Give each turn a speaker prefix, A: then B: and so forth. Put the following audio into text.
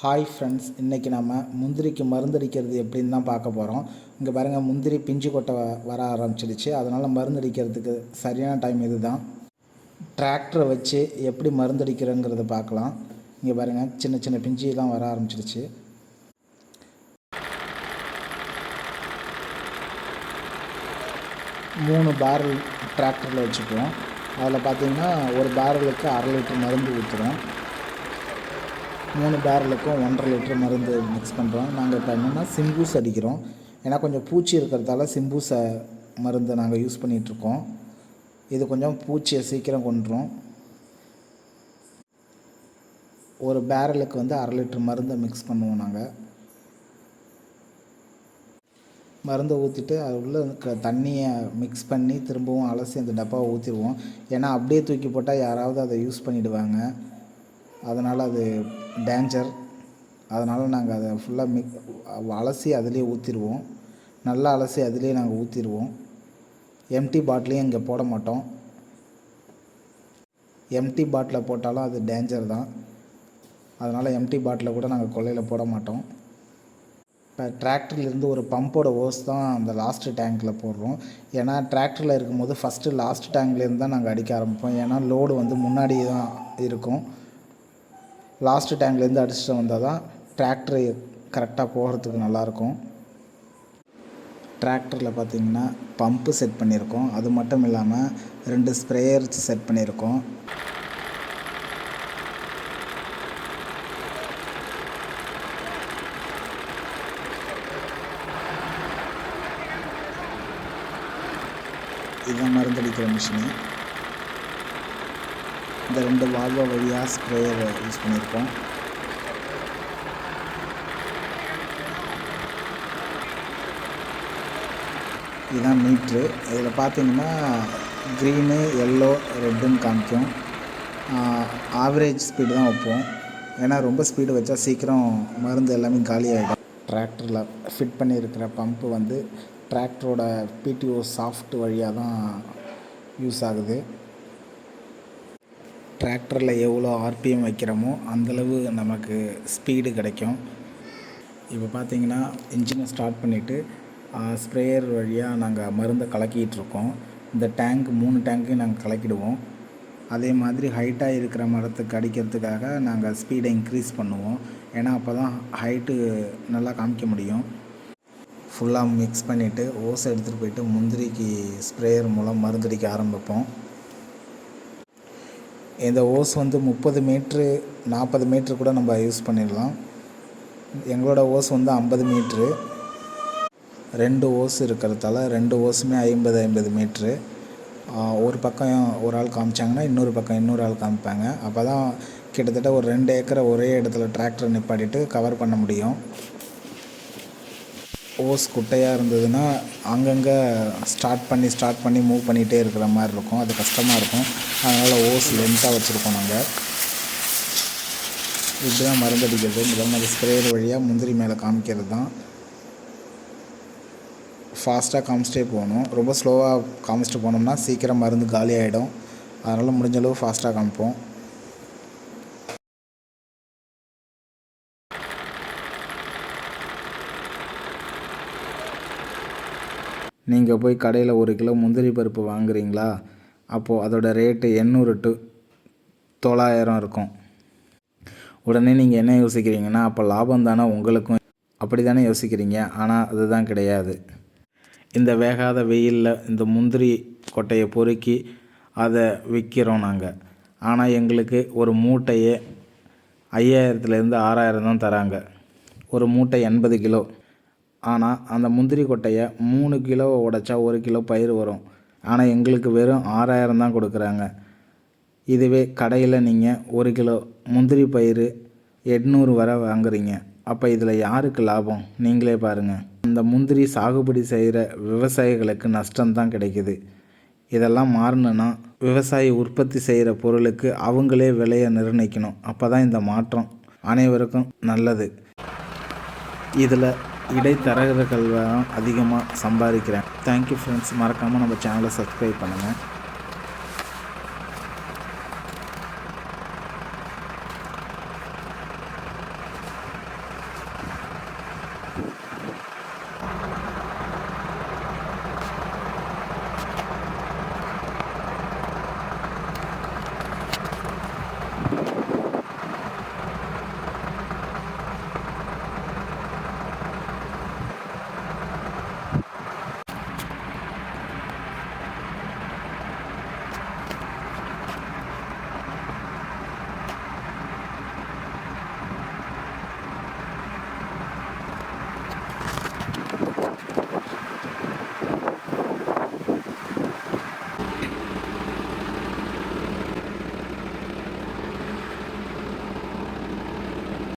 A: Hi friends இன்றைக்கி நம்ம முந்திரிக்கு மருந்தடிக்கிறது எப்படின்னு தான் பார்க்க போகிறோம் இங்கே பாருங்கள் முந்திரி பிஞ்சு கொட்டை வ- வர ஆரம்பிச்சிடுச்சு. அதனால் மருந்தடிக்கிறதுக்கு சரியான டைம் இது தான் டிராக்டரை வச்சு எப்படி மருந்தடிக்கிறோங்கிறத பார்க்கலாம். இங்கே பாருங்கள் சின்ன சின்ன பிஞ்சுலாம் வர ஆரம்பிச்சிடுச்சு. மூணு பேரல் டிராக்டரில் வச்சுக்குவோம். அதில் பார்த்தீங்கன்னா ஒரு பேரலுக்கு அரை லிட்டர் மருந்து ஊற்றுறோம் மூணு பேரலுக்கும் ஒன்றரை லிட்டர் மருந்து மிக்ஸ் பண்ணுறோம் நாங்கள் இப்போ என்னென்னா சிம்பூஸ் அடிக்கிறோம். ஏன்னா கொஞ்சம் பூச்சி இருக்கிறதால சிம்பூஸை மருந்தை நாங்கள் யூஸ் பண்ணிகிட்ருக்கோம் இது கொஞ்சம் பூச்சியை சீக்கிரம் கொண்டுரும் ஒரு பேரலுக்கு வந்து அரை லிட்டர் மருந்தை மிக்ஸ் பண்ணுவோம் நாங்கள் மருந்தை ஊற்றிட்டு அது உள்ள தண்ணியை மிக்ஸ் பண்ணி திரும்பவும் அலசி அந்த டப்பாவை ஊற்றிடுவோம் ஏன்னா அப்படியே தூக்கி போட்டால் யாராவது அதை யூஸ் பண்ணிவிடுவாங்க அதனால் அது டேஞ்சர் அதனால் நாங்கள் அதை ஃபுல்லாக மிக் அலசி அதிலே ஊற்றிடுவோம் நல்லா அலசி அதிலே நாங்கள் ஊற்றிடுவோம் எம்டி பாட்டிலையும் இங்கே போட மாட்டோம். எம்டி பாட்டில் போட்டாலும் அது டேஞ்சர் தான். அதனால் எம்டி பாட்டிலை கூட நாங்கள் கொல்லையில் போட மாட்டோம். இப்போ டிராக்டர்லேருந்து ஒரு பம்போட ஓஸ் தான் அந்த லாஸ்ட்டு டேங்க்கில் போடுறோம். ஏன்னா டிராக்டரில் இருக்கும்போது ஃபஸ்ட்டு லாஸ்ட் டேங்க்லேருந்து தான் நாங்கள் அடிக்க ஆரம்பிப்போம். ஏன்னா லோடு வந்து முன்னாடி தான் இருக்கும். லாஸ்ட்டு டேங்க்லேருந்து அடிச்சுட்டு வந்தால் தான் டிராக்டர் கரெக்டாக போகிறதுக்கு நல்லாயிருக்கும். டிராக்டரில் பார்த்தீங்கன்னா பம்பு செட் பண்ணியிருக்கோம். அது மட்டும் இல்லாமல் ரெண்டு ஸ்ப்ரேயர் செட் பண்ணியிருக்கோம். இதுதான் மருந்தடிக்கிற மிஷினு இந்த ரெண்டு வால்வோ வழியாக ஸ்ப்ரேயரை யூஸ் பண்ணியிருக்கோம். இதுதான் மீட்ரு. இதில் பார்த்தீங்கன்னா க்ரீனு எல்லோ ரெட்டுன்னு காமிக்கும். ஆவரேஜ் ஸ்பீடு தான் வைப்போம். ஏன்னா ரொம்ப ஸ்பீடு வச்சா சீக்கிரம் மருந்து எல்லாமே காலியாகிடும் டிராக்டரில் ஃபிட் பண்ணியிருக்கிற பம்பு வந்து டிராக்டரோட பிடிஓ சாஃப்ட் வழியாக தான் யூஸ் ஆகுது. டிராக்டரில் எவ்வளோ ஆர்பிஎம் வைக்கிறோமோ அந்தளவு நமக்கு ஸ்பீடு கிடைக்கும். இப்போ பார்த்தீங்கன்னா இன்ஜினை ஸ்டார்ட் பண்ணிவிட்டு ஸ்ப்ரேயர் வழியாக நாங்கள் மருந்தை கலக்கிட்டு இருக்கோம். இந்த டேங்க் மூணு டேங்க்கையும் நாங்கள் கலக்கிடுவோம். அதே மாதிரி ஹைட்டாக இருக்கிற மரத்துக்கு அடிக்கிறதுக்காக நாங்கள் ஸ்பீடை இன்க்ரீஸ் பண்ணுவோம். ஏன்னா அப்போ தான் ஹைட்டு நல்லா காமிக்க முடியும். ஃபுல்லாக மிக்ஸ் பண்ணிவிட்டு ஓஸை எடுத்துகிட்டு போயிட்டு முந்திரிக்கு ஸ்ப்ரேயர் மூலம் மருந்தடிக்க ஆரம்பிப்போம். இந்த ஓஸ் வந்து முப்பது மீட்ரு நாற்பது மீட்ரு கூட நம்ம யூஸ் பண்ணிடலாம். எங்களோட ஓஸ் வந்து ஐம்பது மீட்ரு. ரெண்டு ஓஸ் இருக்கிறதால ரெண்டு ஓஸுமே ஐம்பது ஐம்பது மீட்ரு. ஒரு பக்கம் ஒரு ஆள் காமிச்சாங்கன்னா இன்னொரு பக்கம் இன்னொரு ஆள் காமிப்பாங்க. அப்போ தான் கிட்டத்தட்ட ஒரு ரெண்டு ஏக்கரை ஒரே இடத்துல டிராக்டர் நிப்பாட்டிட்டு கவர் பண்ண முடியும். ஓஸ் குட்டையாக இருந்ததுன்னா அங்கங்கே ஸ்டார்ட் பண்ணி ஸ்டார்ட் பண்ணி மூவ் பண்ணிகிட்டே இருக்கிற மாதிரி இருக்கும். அது கஷ்டமாக இருக்கும். அதனால் ஓஸ் லென்த்தாக வச்சுருக்கோம் நாங்கள் இப்படி தான் மருந்தடிக்கிறது இந்த மாதிரி ஸ்ப்ரேயர் வழியாக முந்திரி மேலே காமிக்கிறது தான் ஃபாஸ்ட்டாக காமிச்சிட்டே போகணும். ரொம்ப ஸ்லோவாக காமிச்சிட்டு போனோம்னா சீக்கிரம் மருந்து காலி ஆகிடும் அதனால் முடிஞ்சளவு ஃபாஸ்ட்டாக காமிப்போம். நீங்கள் போய் கடையில் ஒரு கிலோ முந்திரி பருப்பு வாங்குறீங்களா? அப்போது அதோடய ரேட்டு எண்ணூறு டு தொள்ளாயிரம் இருக்கும். உடனே நீங்கள் என்ன யோசிக்கிறீங்கன்னா அப்போ லாபம் தானே உங்களுக்கும். அப்படி தானே யோசிக்கிறீங்க. ஆனால் அதுதான் கிடையாது. இந்த வேகாத வெயிலில் இந்த முந்திரி கொட்டையை பொறுக்கி அதை விற்கிறோம் நாங்கள் ஆனால் எங்களுக்கு ஒரு மூட்டையே ஐயாயிரத்துலேருந்து ஆறாயிரம் தான் தராங்க. ஒரு மூட்டை எண்பது கிலோ. ஆனால் அந்த முந்திரி கொட்டையை மூணு கிலோ உடைச்சா ஒரு கிலோ பயிர் வரும். ஆனால் எங்களுக்கு வெறும் ஆறாயிரம் தான் கொடுக்குறாங்க. இதுவே கடையில் நீங்கள் ஒரு கிலோ முந்திரி பயிர் எட்நூறு வரை வாங்குறீங்க. அப்போ இதில் யாருக்கு லாபம்? நீங்களே பாருங்கள் அந்த முந்திரி சாகுபடி செய்கிற விவசாயிகளுக்கு நஷ்டம்தான் கிடைக்குது. இதெல்லாம் மாறணுன்னா விவசாயி உற்பத்தி செய்கிற பொருளுக்கு அவங்களே விலையை நிர்ணயிக்கணும். அப்போ தான் இந்த மாற்றம் அனைவருக்கும் நல்லது. இதில் இடைத்தரகர்கள் அதிகமாக சம்பாதிக்கிறேன். தேங்க்யூ ஃப்ரெண்ட்ஸ் மறக்காமல் நம்ம சேனலை சப்ஸ்கிரைப் பண்ணுங்கள்